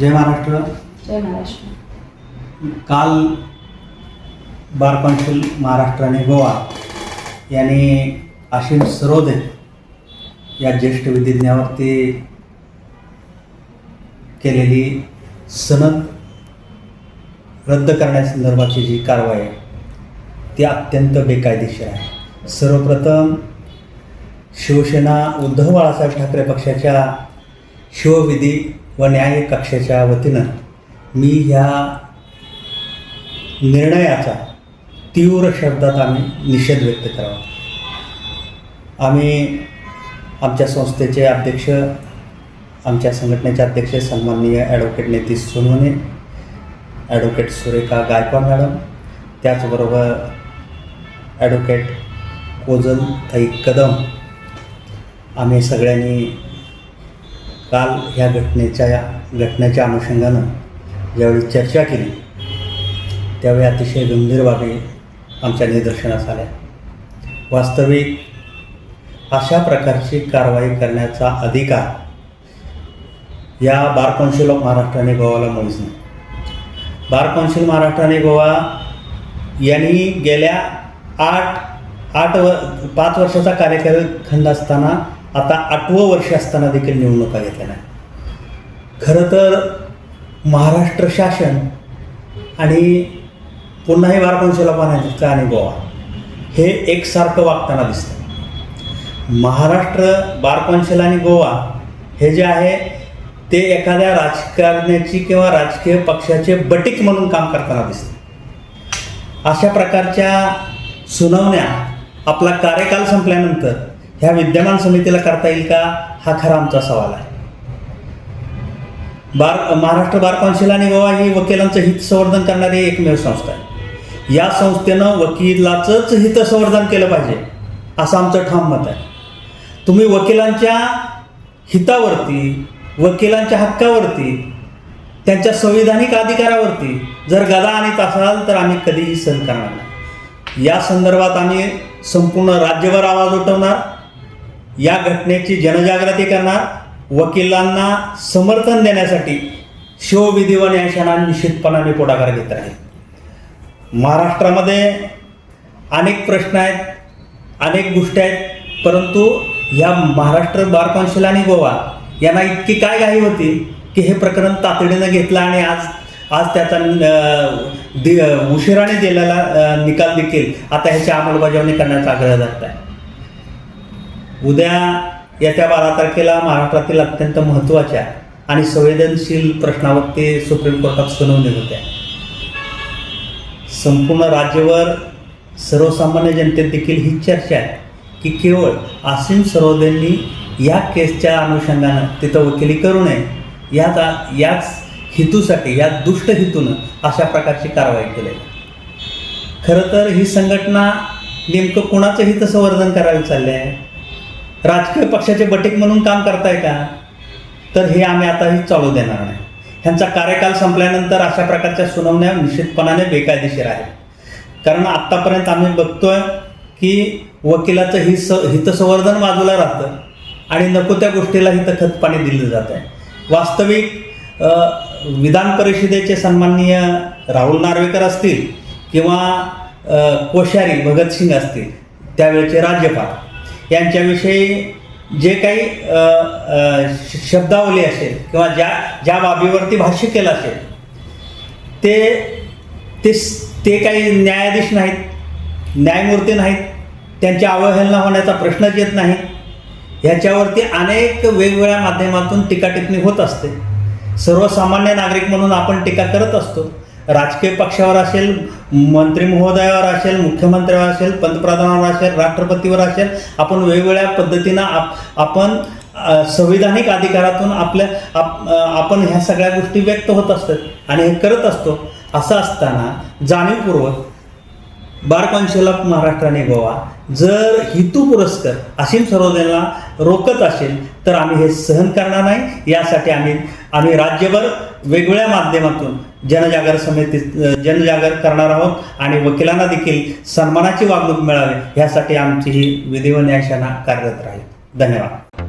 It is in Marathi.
जय महाराष्ट्र. जय महाराष्ट्र. काल बार काउन्सिल महाराष्ट्र आणि गोवा यांनी आशिम सरोदे या ज्येष्ठ विधिज्ञावरती केलेली सनद रद्द करण्यासंदर्भाची जी कारवाई आहे ती अत्यंत बेकायदेशीर आहे. सर्वप्रथम शिवसेना उद्धव बाळासाहेब ठाकरे पक्षाच्या शिवविधी व न्याय कक्षाच्या वतीनं मी ह्या निर्णयाचा तीव्र शब्दात आम्ही निषेध व्यक्त करावा. आम्ही आमच्या संस्थेचे अध्यक्ष आमच्या संघटनेचे अध्यक्ष सन्माननीय advocate Nitish Sonawane advocate Surekha Gaikwad madam त्याचबरोबर ॲडव्होकेट कोजल थई कदम आम्ही सगळ्यांनी काल ह्या घटनेच्या घटनेच्या अनुषंगानं ज्यावेळी चर्चा केली त्यावेळी अतिशय गंभीर बाबी आमच्या निदर्शनास आल्या. वास्तविक अशा प्रकारची कारवाई करण्याचा अधिकार या बार कौन्सिल ऑफ महाराष्ट्र आणि गोवाला मुळीच नाही. बार कौन्सिल महाराष्ट्र आणि गोवा यांनी गेल्या आठ आठ व पाच वर्षाचा कार्यकाळ खंड असताना आता आठवं वर्ष असताना देखील निवडणुका घेतल्या नाही खरं तर महाराष्ट्र शासन आणि पुन्हा हे बार काउन्सिल आणि गोवा हे एकसारखं वागताना दिसतं. महाराष्ट्र बार आणि गोवा हे जे आहे ते एखाद्या राजकारण्याची किंवा राजकीय पक्षाचे बटीक म्हणून काम करताना दिसतं. अशा प्रकारच्या सुनावण्या आपला कार्यकाल संपल्यानंतर ह्या विद्यमान समितीला करता येईल का? हा खरा आमचा सवाल आहे. बार महाराष्ट्र बार काउन्सिल आणि गोवा ही वकिलांचं हित संवर्धन करणारी एकमेव संस्था आहे. या संस्थेनं वकिलाचंच हित संवर्धन केलं पाहिजे असं आमचं ठाम मत आहे. तुम्ही वकिलांच्या हितावरती वकिलांच्या हक्कावरती त्यांच्या संविधानिक अधिकारावरती जर गदा आणत असाल तर आम्ही कधीही सहन करणार नाही. या संदर्भात आम्ही संपूर्ण राज्यभर आवाज उठवणार. या घटनेची जनजागृती करणार वकिलांना समर्थन देण्यासाठी शिवविधी व न्यायशाना निश्चितपणाने पुढाकार घेत आहे. महाराष्ट्रामध्ये अनेक प्रश्न आहेत अनेक गोष्टी आहेत परंतु या महाराष्ट्र बार कौन्सिल आणि गोवा यांना इतकी काय घाई होती की हे प्रकरण तातडीनं घेतलं आणि आज आज त्याचा दि उशिराने दिलेला निकाल देखील आता ह्याची अंमलबजावणी करण्याचा आग्रह धरत आहे उद्या येत्या बारा तारखेला महाराष्ट्रातील अत्यंत महत्त्वाच्या आणि संवेदनशील प्रश्नावरती सुप्रीम कोर्टात सुनावणी होत्या संपूर्ण राज्यवर सर्वसामान्य जनतेत देखील ही चर्चा आहे की केवळ आसिम सरोदेंनी या केसच्या अनुषंगानं तिथं वकिली करू नये याच याच हेतूसाठी या दुष्ट हेतूनं अशा प्रकारची कारवाई केली आहे. खरं तर ही संघटना नेमकं कोणाचं हितसंवर्धन करायला चालले आहे राजकीय पक्षाचे बटीक म्हणून काम करताय का? तर हे आम्ही आताही चालू देणार नाही. ह्यांचा कार्यकाल संपल्यानंतर अशा प्रकारच्या सुनावण्या निश्चितपणाने बेकायदेशीर आहेत. कारण आत्तापर्यंत आम्ही बघतोय की वकिलाचं हिस हितसंवर्धन बाजूला राहतं आणि नको त्या गोष्टीला हित खतपाणी दिलं जात आहे वास्तविक विधान परिषदेचे सन्माननीय राहुल नार्वेकर असतील किंवा कोश्यारी भगतसिंग असतील त्यावेळेचे राज्यपाल यांच्याविषयी जे काही श- शब्दावली असेल किंवा ज्या ज्या बाबीवरती भाष्य केलं असेल ते ते ते काही न्यायाधीश नाहीत न्यायमूर्ती नाहीत त्यांची अवहेलना होण्याचा प्रश्नच येत नाही. ह्याच्यावरती अनेक वेगवेगळ्या माध्यमातून टीका टिप्पणी होत असते. सर्वसामान्य नागरिक म्हणून आपण टीका करत असतो. राजकीय पक्षावर असेल मंत्री महोदयावर असेल मुख्यमंत्र्यावर असेल पंतप्रधानावर असेल राष्ट्रपतीवर असेल आपण वेगवेगळ्या पद्धतीनं आप आपण संविधानिक अधिकारातून आपल्या आप आपण ह्या सगळ्या गोष्टी व्यक्त होत असतात आणि हे करत असतो. असं असताना जाणीवपूर्वक बार काउन्सिल ऑफ महाराष्ट्र आणि गोवा. जर हितू पुरस्कर असीम सरोदेला रोखत असेल तर आम्ही हे सहन करणार नाही. यासाठी आम्ही आम्ही राज्यभर वेगवेगळ्या माध्यमातून जनजागर समिती जनजागर करणार आहोत आणि वकिलांना देखील सन्मानाची वागणूक मिळावी यासाठी आमची ही विधी व कार्यरत राहील. धन्यवाद.